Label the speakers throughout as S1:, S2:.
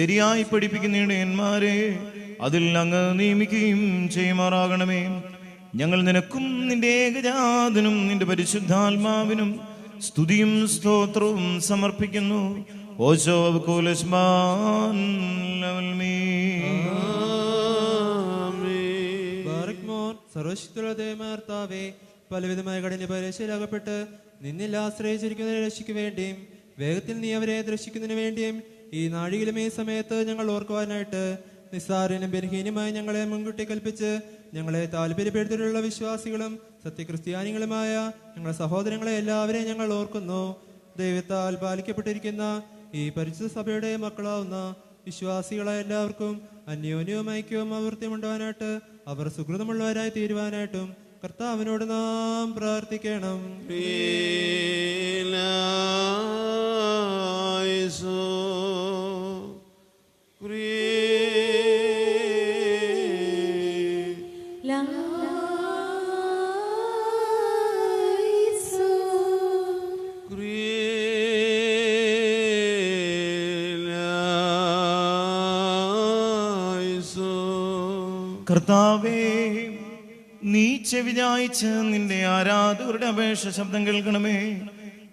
S1: ശരിയായി പഠിപ്പിക്കുന്ന ഇടയന്മാരെ അതിൽ അങ്ങ് നിയമിക്കുകയും ചെയ്യുമാറാകണമേ. ഞങ്ങൾ നിനക്കും നിന്റെ ഏകജാതനും നിന്റെ പരിശുദ്ധാത്മാവിനും സ്തുതിയും സ്തോത്രവും സമർപ്പിക്കുന്നു. ഓശോ കുലസ്മാൻ
S2: ബാറക്മോർ സർവശക്തിയുള്ള ദേവമാർത്താവേ പലവിധമായ കഠിന പരീക്ഷയിലാകപ്പെട്ട് നിന്നിൽ ആശ്രയിച്ചിരിക്കുന്നതിനെ രക്ഷിക്കു വേണ്ടിയും വേഗത്തിൽ നീ അവരെ ദർശിക്കുന്നതിന് വേണ്ടിയും ഈ നാഴികയിലും ഈ സമയത്ത് ഞങ്ങൾ ഓർക്കുവാനായിട്ട് നിസ്സാരനും ബലഹീനമായി ഞങ്ങളെ മുൻകൂട്ടി കൽപ്പിച്ച് ഞങ്ങളെ താല്പര്യപ്പെടുത്തിയിട്ടുള്ള വിശ്വാസികളും സത്യക്രിസ്ത്യാനികളുമായ ഞങ്ങളുടെ സഹോദരങ്ങളെ എല്ലാവരെയും ഞങ്ങൾ ഓർക്കുന്നു. ദൈവത്താൽ പാലിക്കപ്പെട്ടിരിക്കുന്ന ഈ പരിശുദ്ധ സഭയുടെ മക്കളാവുന്ന വിശ്വാസികളായ എല്ലാവർക്കും അന്യോന്യവും ഐക്യവും അവൃത്യമുണ്ടാവാനായിട്ട് അവർ സുഹൃതമുള്ളവരായി തീരുവാനായിട്ടും കർത്താവിനോട് നാം പ്രാർത്ഥിക്കണം.
S1: കർത്താവേ നീ ചെവിചായിച്ച് നിന്റെ ആരാധകരുടെ അപേക്ഷ ശബ്ദം കേൾക്കണമേ.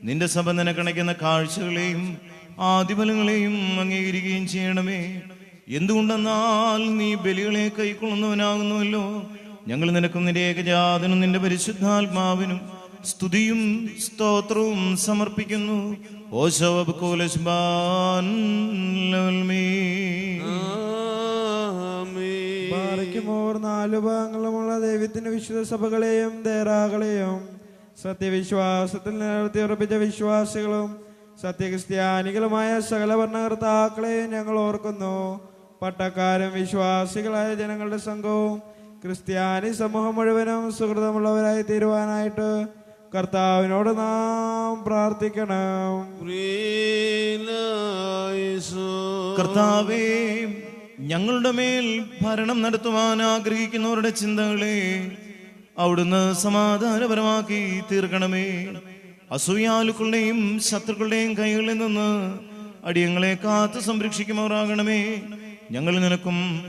S1: നിന്റെ സഭ കണക്കുന്ന കാഴ്ചകളെയും ആദിഫലങ്ങളെയും അംഗീകരിക്കുകയും ചെയ്യണമേ. എന്തുകൊണ്ടെന്നാൽ നീ ബലികളെ കൈക്കൊള്ളുന്നവനാകുന്നുവല്ലോ. ഞങ്ങൾ നിനക്കും നിന്റെ ഏകജാതനും നിന്റെ പരിശുദ്ധാത്മാവിനും സ്തുതിയും സ്തോത്രവും സമർപ്പിക്കുന്നു. ഓശോബ് കോലസ്ബാൻ
S3: നാലു ഭാഗങ്ങളുമുള്ള ദൈവത്തിന്റെ വിശുദ്ധ സഭകളെയും ദേറാകളെയും സത്യവിശ്വാസത്തിൽ നിലനിർത്തി ഉറപ്പിച്ച വിശ്വാസികളും സത്യക്രിസ്ത്യാനികളുമായ സകല ഭരണകർത്താക്കളെയും ഞങ്ങൾ ഓർക്കുന്നു. പട്ടക്കാരും വിശ്വാസികളായ ജനങ്ങളുടെ സംഘവും ക്രിസ്ത്യാനി സമൂഹം മുഴുവനും സുഹൃതമുള്ളവരായി തീരുവാനായിട്ട് കർത്താവിനോട് നാം പ്രാർത്ഥിക്കണം.
S1: കർത്താവേ ഞങ്ങളുടെ മേൽ ഭരണം നടത്തുവാൻ ആഗ്രഹിക്കുന്നവരുടെ ചിന്തകളെ അവിടുന്ന് സമാധാനപരമാക്കി തീർക്കണമേ. അസൂയാലുക്കളുടെയും ശത്രുക്കളുടെയും കൈകളിൽ നിന്ന് അടിയങ്ങളെ കാത്തു സംരക്ഷിക്കുമാറാകണമേ. ഞങ്ങൾ നിനക്കും